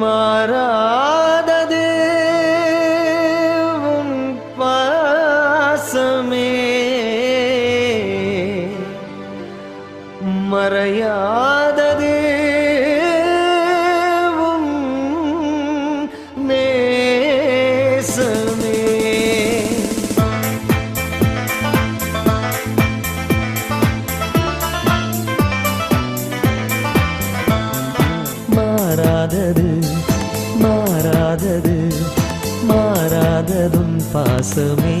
மாறாதது மாறாதது மாறாதது மாறாததும் பாசமே.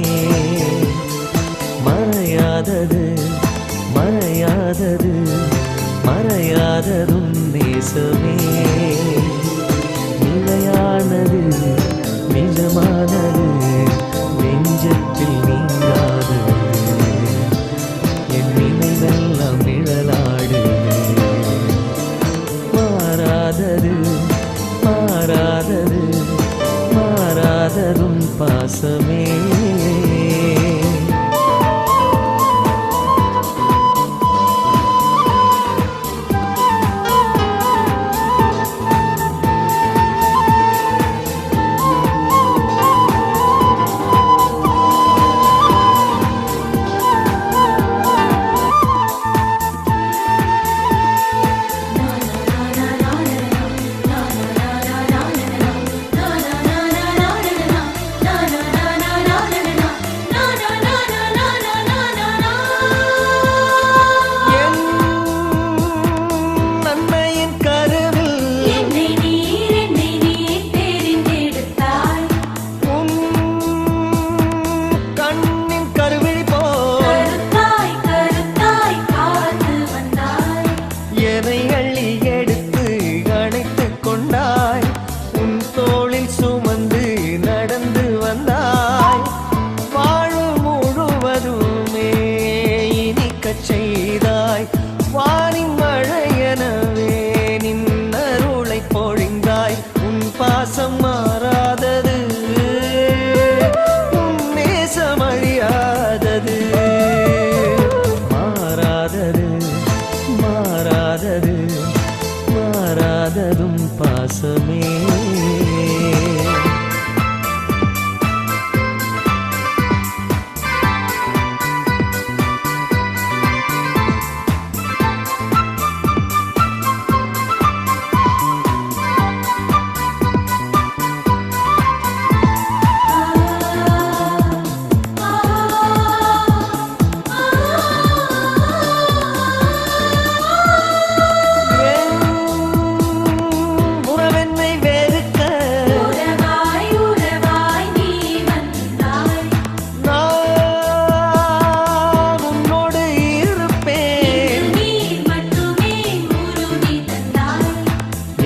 தரும் பாசமே. உன் பாசம்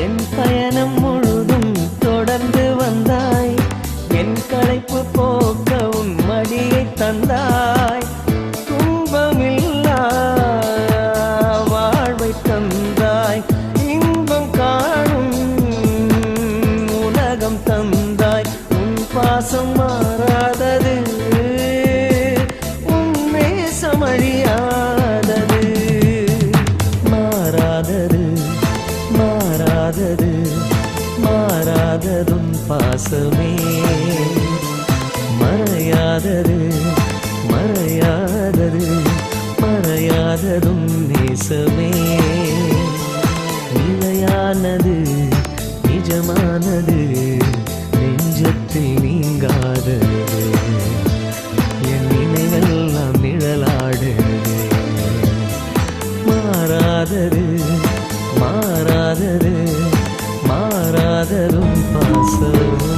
என் பயணம் முழுதும் தொடர்ந்து வந்தாய். என் களைப்பு போக்க உன் மடியை தந்தாய். துன்பமில்லா வாழ்வை தந்தாய். இன்பம் காணும் உலகம் தந்தாய். மறையாததும் பாசமே. மறையாதது மறையாதது மறையாததும் நேசமே. நிலையானது நிஜமானது நெஞ்சத்தில் நீங்காதது. என் நினைவெல்லாம் நிழலாடுது. மாறாதது மாறாதது மாறாததும் பாசம்